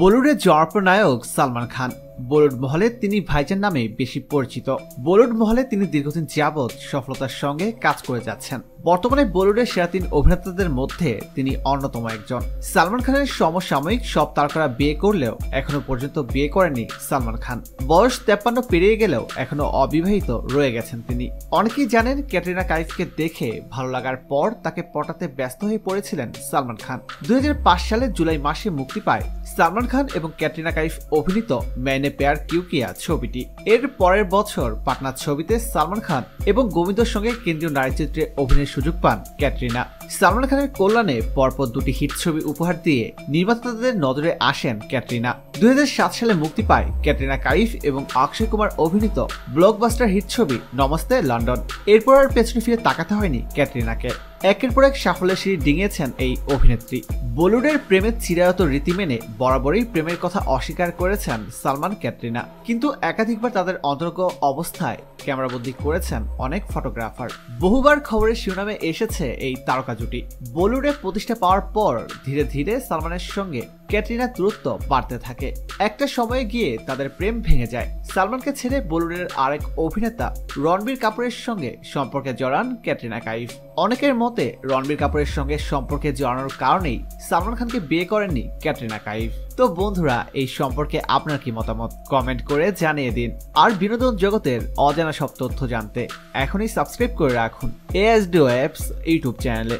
বলিউডের জনপ্রিয় নায়ক সালমান খান। বলিউড মহলে তিনি ভাইজান নামে বেশি পরিচিত। বলিউড মহলে তিনি দীর্ঘদিন যাবৎ সফলতার সঙ্গে কাজ করে যাচ্ছেন। বর্তমানে বলিউডের সেরা তিন অভিনেতাদের মধ্যে তিনি অন্যতম একজন। সালমান খানের সমসাময়িক সব তারকারা বিয়ে করলেও এখনও পর্যন্ত বিয়ে করেনি সালমান খান। বয়স তেপ্পান্ন পেরিয়ে গেলেও এখনও অবিবাহিত রয়ে গেছেন তিনি। অনেকেই জানেন ক্যাটরিনা কাইফকে দেখে ভালো লাগার পর তাকে পটাতে ব্যস্ত হয়ে পড়েছিলেন সালমান খান। দুই হাজার পাঁচ সালের জুলাই মাসে মুক্তি পায় সালমান খান এবং ক্যাটরিনা কাইফ অভিনীত ম্যানে পেয়ার কিউকিয়া ছবিটি। এর পরের বছর পাটনা ছবিতে সালমান খান এবং গোবিন্দর সঙ্গে কেন্দ্রীয় নারী চিত্রে অভিনয়ের সুযোগ পান ক্যাটরিনা। সালমান খানের কল্যাণে পরপর দুটি হিট ছবি উপহার দিয়ে নির্মাতাদের নজরে আসেন ক্যাটরিনা। দুই হাজার সাত সালে মুক্তি পায় ক্যাটরিনা কাইফ এবং অক্ষয় কুমার অভিনীত ব্লকবাস্টার হিট ছবি নমস্তে লন্ডন। এরপর আর পেছনে ফিরে তাকাতে হয়নি ক্যাটরিনাকে। একের পর এক সাফল্যের সিঁড়ি ডিঙিয়েছেন এই অভিনেত্রী। বলিউডের প্রেমের চিরায়ত রীতি মেনে বরাবরই প্রেমের কথা অস্বীকার করেছেন সালমান ক্যাটরিনা। কিন্তু একাধিকবার তাদের অন্তর্গ অবস্থায় ক্যামেরাবন্দি করেছেন অনেক ফটোগ্রাফার। বহুবার খবরের শিরোনামে এসেছে এই তারকা জুটি। বলিউডে প্রতিষ্ঠা পাওয়ার পর ধীরে ধীরে সালমানের সঙ্গে ক্যাটরিনার দূরত্ব বাড়তে থাকে। একটা সময়ে গিয়ে তাদের প্রেম ভেঙে যায়। সালমানকে ছেড়ে বলিউডের আরেক অভিনেতা রণবীর কাপুরের সঙ্গে সম্পর্কে জড়ান ক্যাটরিনা কাইফ। অনেকের মতে রণবীর কাপুরের সঙ্গে সম্পর্কে জড়ানোর কারণেই সালমান খানকে বিয়ে করেননি ক্যাটরিনা কাইফ। তো বন্ধুরা, এই সম্পর্কে আপনার কি মতামত? কমেন্ট করে জানিয়ে দিন। আর বিনোদন জগতের অজানা সব তথ্য জানতে এখনই সাবস্ক্রাইব করে রাখুন এস এএসডিও অ্যাপস ইউটিউব চ্যানেলে।